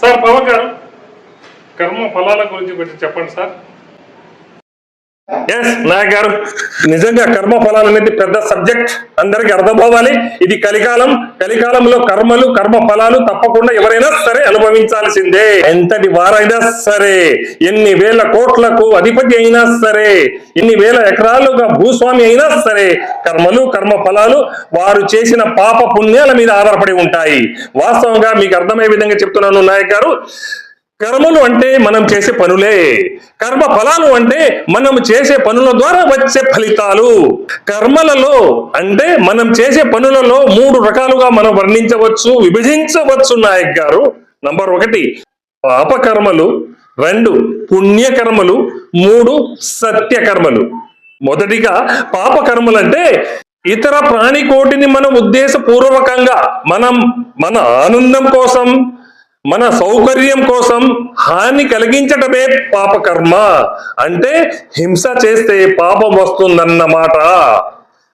Sir Pawan గారు కర్మ ఫలాల గురించి కొంచెం చెప్పండి సార్. ఎస్ నాయక్ గారు. నిజంగా కర్మ ఫలాలు అనేది పెద్ద సబ్జెక్ట్ అందరికి అర్థం అవ్వాలి ఇది కలికాలం. కలికాలంలో కర్మలు కర్మ ఫలాలు తప్పకుండా ఎవరైనా సరే అనుభవించాల్సిందే. ఎంతటి వారైనా సరే ఎన్ని వేల కోట్లకు అధిపతి అయినా సరే ఎన్ని వేల ఎకరాలుగా భూస్వామి అయినా సరే కర్మలు కర్మ ఫలాలు వారు చేసిన పాప పుణ్యాల మీద ఆధారపడి ఉంటాయి. వాస్తవంగా మీకు అర్థమయ్యే విధంగా చెప్తున్నాను నాయక్ గారు. కర్మలు అంటే మనం చేసే పనులే. కర్మ ఫలాలు అంటే మనం చేసే పనుల ద్వారా వచ్చే ఫలితాలు. కర్మలలో అంటే మనం చేసే పనులలో మూడు రకాలుగా మనం వర్ణించవచ్చు విభజించవచ్చు నాయక్ గారు. నంబర్ ఒకటి పాపకర్మలు. రెండు పుణ్యకర్మలు. మూడు సత్యకర్మలు. మొదటిగా పాపకర్మలు అంటే ఇతర ప్రాణికోటిని మనం ఉద్దేశపూర్వకంగా మనం మన ఆనందం కోసం మన సౌకర్యం కోసం హాని కలిగించటమే పాపకర్మ. అంటే హింస చేస్తే పాపం వస్తుందన్నమాట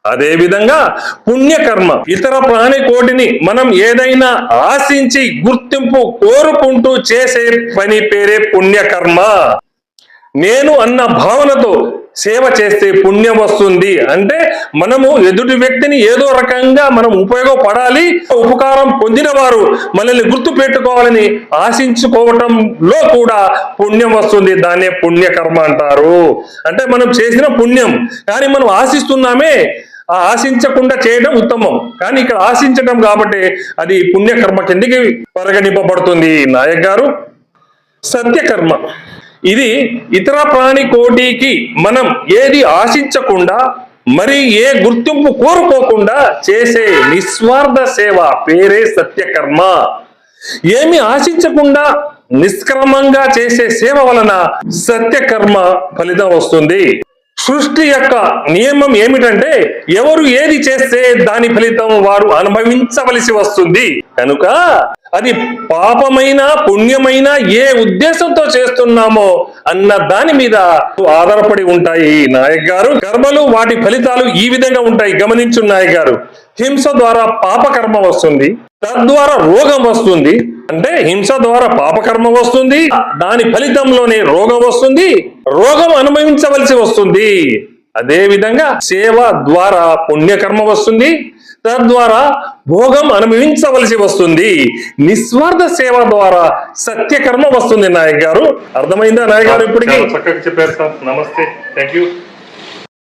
అదేవిధంగా పుణ్యకర్మ ఇతర ప్రాణి కోటిని మనం ఏదైనా ఆశించి గుర్తింపు కోరుకుంటూ చేసే పని పేరే పుణ్యకర్మ. నేను అన్న భావనతో సేవ చేస్తే పుణ్యం వస్తుంది అంటే మనము ఎదుటి వ్యక్తిని ఏదో రకంగా మనం ఉపయోగపడాలి ఉపకారం పొందిన వారు మనల్ని గుర్తు పెట్టుకోవాలని ఆశించుకోవటంలో కూడా పుణ్యం వస్తుంది. దాన్నే పుణ్యకర్మ అంటారు. అంటే మనం చేసిన పుణ్యం. కానీ మనం ఆశిస్తున్నామే. ఆ ఆశించకుండా చేయడం ఉత్తమం. కానీ ఇక్కడ ఆశించడం కాబట్టి అది పుణ్యకర్మ కిందికి పరిగణింపబడుతుంది. నాయక్ గారు సత్యకర్మ. ఇది ఇతర ప్రాణి కోటికి మనం ఏది ఆశించకుండా మరి ఏ గుర్తింపు కోరుకోకుండా చేసే నిస్వార్థ సేవ పేరే సత్యకర్మ. ఏమి ఆశించకుండా నిష్క్రమంగా చేసే సేవ వలన సత్యకర్మ ఫలితం వస్తుంది. సృష్టి యొక్క నియమం ఏమిటంటే ఎవరు ఏది చేస్తే దాని ఫలితం వారు అనుభవించవలసి వస్తుంది. కనుక అది పాపమైన పుణ్యమైన ఏ ఉద్దేశంతో చేస్తున్నామో అన్న దాని మీద ఆధారపడి ఉంటాయి. నాయక్ గారు కర్మలు వాటి ఫలితాలు ఈ విధంగా ఉంటాయి. గమనించు నాయక్ గారు హింస ద్వారా పాపకర్మ వస్తుంది. తద్వారా రోగం వస్తుంది. అంటే హింస ద్వారా పాపకర్మ వస్తుంది. దాని ఫలితంలోనే రోగం వస్తుంది. రోగం అనుభవించవలసి వస్తుంది. అదే విధంగా సేవ ద్వారా పుణ్యకర్మ వస్తుంది. తద్వారా భోగం అనుభవించవలసి వస్తుంది. నిస్వార్థ సేవ ద్వారా సత్యకర్మ వస్తుంది నాయక్ గారు. అర్థమైందా నాయక్ గారు ఇప్పటికి? చక్కగా చెప్పారు సార్. నమస్తే. Thank you